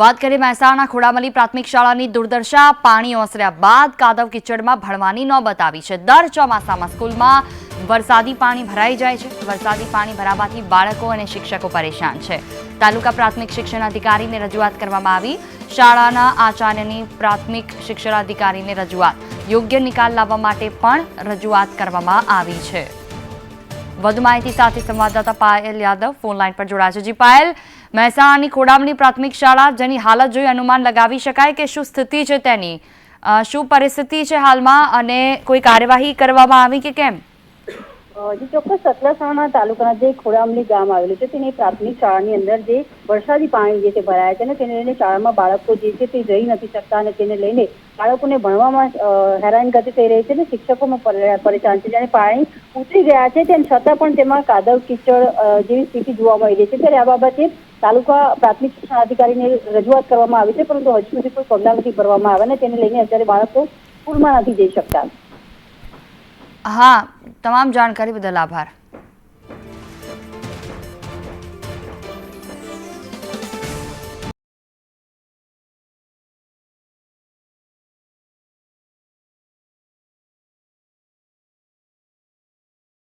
વાત કરીએ મહેસાણા ખોડામલી પ્રાથમિક શાળાની દુર્દશા, પાણી ઓસર્યા બાદ કાદવ કિચડમાં ભણવાની નોબત આવી છે. દર ચોમાસામાં સ્કૂલમાં વરસાદી પાણી ભરાઈ જાય છે. વરસાદી પાણી ભરાવાથી બાળકો અને શિક્ષકો પરેશાન છે. તાલુકા પ્રાથમિક શિક્ષણ અધિકારીને રજૂઆત કરવામાં આવી. શાળાના આચાર્યની પ્રાથમિક શિક્ષણ અધિકારીને રજૂઆત. યોગ્ય નિકાલ લાવવા માટે પણ રજૂઆત કરવામાં આવી છે. વધુ માહિતી સાથે સંવાદદાતા પાયલ યાદવ ફોન લાઈન પર જોડાયા છે. જી પાયલ મહેસાણાની ખોડામની પ્રાથમિક શાળા જેની હાલત જોઈ અનુમાન લગાવી શકાય કે શું સ્થિતિ છે તેની શું પરિસ્થિતિ છે હાલમાં અને કોઈ કાર્યવાહી કરવામાં આવી કે કેમ? ચોક્કસ સતલાસણા તાલુકાના જે ખોડામલી ગામ આવેલું છે, તેની પ્રાથમિક શાળાની અંદર જે વરસાદી પાણી જે છે ભરાયા છે ને તેને લઈને શાળામાં બાળકો જે છે તે જઈ નથી શકતા અને તેને લઈને બાળકોને ભણવામાં હેરાન હેરાનગતિ થઈ રહી છે અને શિક્ષકોમાં પરેશાન છે. જ્યારે પાણી ઉતરી ગયા છે તેમ છતાં પણ તેમાં કાદવ, કીચડ જેવી સ્થિતિ જોવા મળી રહી છે. ત્યારે આ બાબતે તાલુકા પ્રાથમિક શિક્ષણ અધિકારીને રજૂઆત કરવામાં આવી છે, પરંતુ હજુ સુધી કોઈ પગલાં નથી ભરવામાં આવ્યા ને તેને લઈને અત્યારે બાળકો સ્કૂલમાં નથી જઈ શકતા. હા, તમામ જાણકારી બદલ આભાર.